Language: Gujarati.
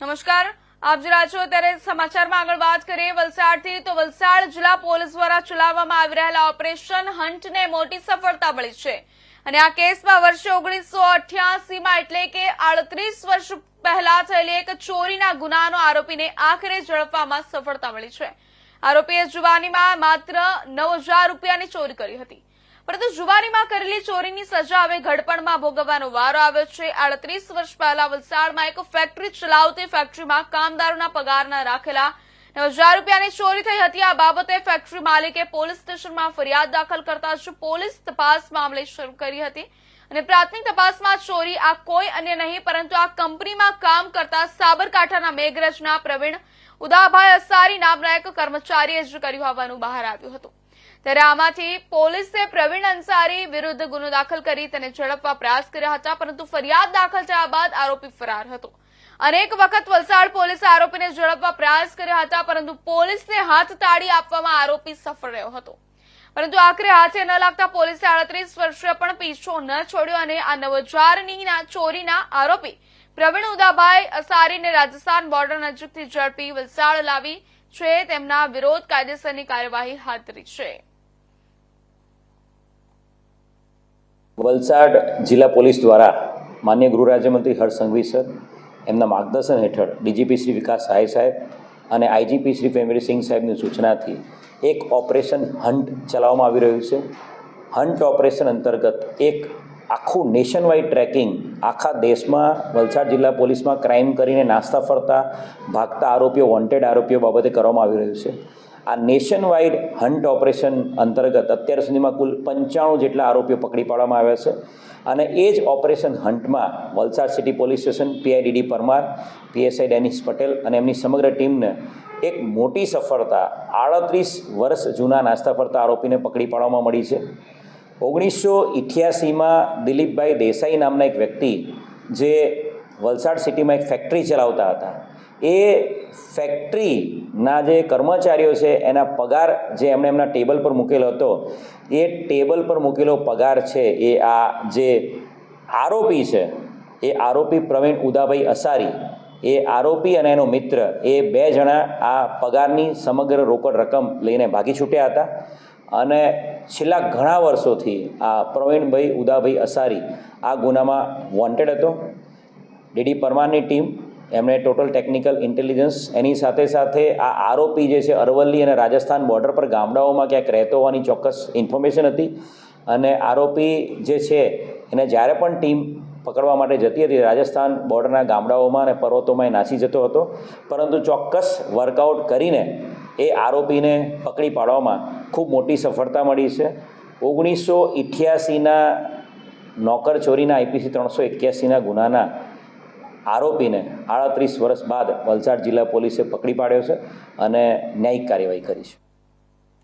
નમસ્કાર. આપ જરા છો ત્યારે સમાચારમાં આગળ વાત કરીએ વલસાડથી. તો વલસાડ જિલ્લા પોલીસ દ્વારા ચલાવવામાં આવી રહેલા ઓપરેશન હન્ટને મોટી સફળતા મળી છે. અને આ કેસમાં વર્ષે ઓગણીસો અઠ્યાસીમાં એટલે કે આડત્રીસ વર્ષ પહેલા થયેલી એક ચોરીના ગુનાનો આરોપીને આખરે ઝડપવામાં સફળતા મળી છે. આરોપીએ જુવાનીમાં માત્ર નવ રૂપિયાની ચોરી કરી હતી. પરંતુ જુવારીમાં કરેલી ચોરીની સજા હવે ઘડપણમાં ભોગવવાનો વારો આવ્યો છે. આડત્રીસ વર્ષ પહેલા વલસાડમાં એક ફેક્ટરી ચલાવતી ફેક્ટરીમાં કામદારોના પગારના રાખેલા હજાર રૂપિયાની ચોરી થઈ હતી. આ બાબતે ફેક્ટરી માલિકે પોલીસ સ્ટેશનમાં ફરિયાદ દાખલ કરતા જ પોલીસ તપાસ મામલે શરૂ કરી હતી. અને પ્રાથમિક તપાસમાં ચોરી આ કોઈ અન્ય નહીં, પરંતુ આ કંપનીમાં કામ કરતા સાબરકાંઠાના મેઘરજના પ્રવીણ ઉદાભાઈ અસારી નામના એક કર્મચારીએ જ કર્યું હોવાનું બહાર આવ્યું હતું. ત્યારે આમાંથી પોલીસે પ્રવીણ અંસારી વિરુદ્ધ ગુનો દાખલ કરી તેને ઝડપવા પ્રયાસ કર્યા હતા, પરંતુ ફરિયાદ દાખલ થયા બાદ આરોપી ફરાર હતો. અનેક વખત વલસાડ પોલીસે આરોપીને ઝડપવા પ્રયાસ કર્યા હતા, પરંતુ પોલીસને હાથ તાળી આપવામાં આરોપી સફળ રહ્યો હતો. પરંતુ આખરે હાથે ન લાગતા પોલીસે આડત્રીસ વર્ષે પણ પીછો ન છોડ્યો અને આ નવજારની ચોરીના આરોપી પ્રવીણ ઉદાભાઈ અસારીને રાજસ્થાન બોર્ડર નજીકથી ઝડપી વલસાડ લાવી છે. તેમના વિરોધ કાયદેસરની કાર્યવાહી હાથ ધરી છે. વલસાડ જિલ્લા પોલીસ દ્વારા માન્ય ગૃહ રાજ્યમંત્રી હર્ષ સંઘવી સર એમના માર્ગદર્શન હેઠળ ડીજીપી શ્રી વિકાસ સહાય સાહેબ અને આઈજીપી શ્રી પ્રેમવીરસિંહ સાહેબની સૂચનાથી એક ઓપરેશન હન્ટ ચલાવવામાં આવી રહ્યું છે. હન્ટ ઓપરેશન અંતર્ગત એક આખું નેશન ટ્રેકિંગ આખા દેશમાં, વલસાડ જિલ્લા પોલીસમાં ક્રાઇમ કરીને નાસ્તા ફરતા, ભાગતા આરોપીઓ વોન્ટેડ આરોપીઓ બાબતે કરવામાં આવી રહ્યું છે. આ નેશન વાઇડ હન્ટ ઓપરેશન અંતર્ગત અત્યાર સુધીમાં કુલ પંચાણું જેટલા આરોપીઓ પકડી પાડવામાં આવ્યા છે. અને એ જ operation હન્ટમાં Valsad city police station PI D D Parmar PSI Dennis Patel અને એમની સમગ્ર ટીમને એક મોટી સફળતા, આડત્રીસ વર્ષ જૂના નાસ્તા ફરતા આરોપીને પકડી પાડવામાં મળી છે. ઓગણીસો ઇઠ્યાસીમાં દિલીપભાઈ દેસાઈ નામના એક વ્યક્તિ જે વલસાડ સિટીમાં એક ફેક્ટરી ચલાવતા હતા. એ ફેક્ટરીના જે કર્મચારીઓ છે, એના પગાર જે એમણે એમના ટેબલ પર મૂકેલો હતો, એ ટેબલ પર મૂકેલો પગાર છે, એ આ જે આરોપી છે, એ આરોપી પ્રવીણ ઉદાભાઈ અસારી, એ આરોપી અને એનો મિત્ર, એ બે જણા આ પગારની સમગ્ર રોકડ રકમ લઈને ભાગી છૂટ્યા હતા. અને છેલ્લા ઘણા વર્ષોથી આ પ્રવીણભાઈ ઉદાભાઈ અસારી આ ગુનામાં વોન્ટેડ હતો. ડીડી પરમારની ટીમ એમણે ટોટલ ટેકનિકલ ઇન્ટેલિજન્સ એની સાથે સાથે આ આરોપી જે છે અરવલ્લી અને રાજસ્થાન બોર્ડર પર ગામડાઓમાં ક્યાંક રહેતો હોવાની ચોક્કસ ઇન્ફોર્મેશન હતી. અને આરોપી જે છે, એને જ્યારે પણ ટીમ પકડવા માટે જતી હતી, રાજસ્થાન બોર્ડરના ગામડાઓમાં અને પર્વતોમાં એ નાસી જતો હતો. પરંતુ ચોક્કસ વર્કઆઉટ કરીને એ આરોપીને પકડી પાડવામાં ખૂબ મોટી સફળતા મળી છે. ઓગણીસો ઇઠ્યાસીના નોકર ચોરીના આઈપીસી ત્રણસો એક્યાસીના ગુનાના આરોપીને આડત્રીસ વર્ષ બાદ વલસાડ જિલ્લા પોલીસે પકડી પાડ્યો છે અને ન્યાયિક કાર્યવાહી કરી છે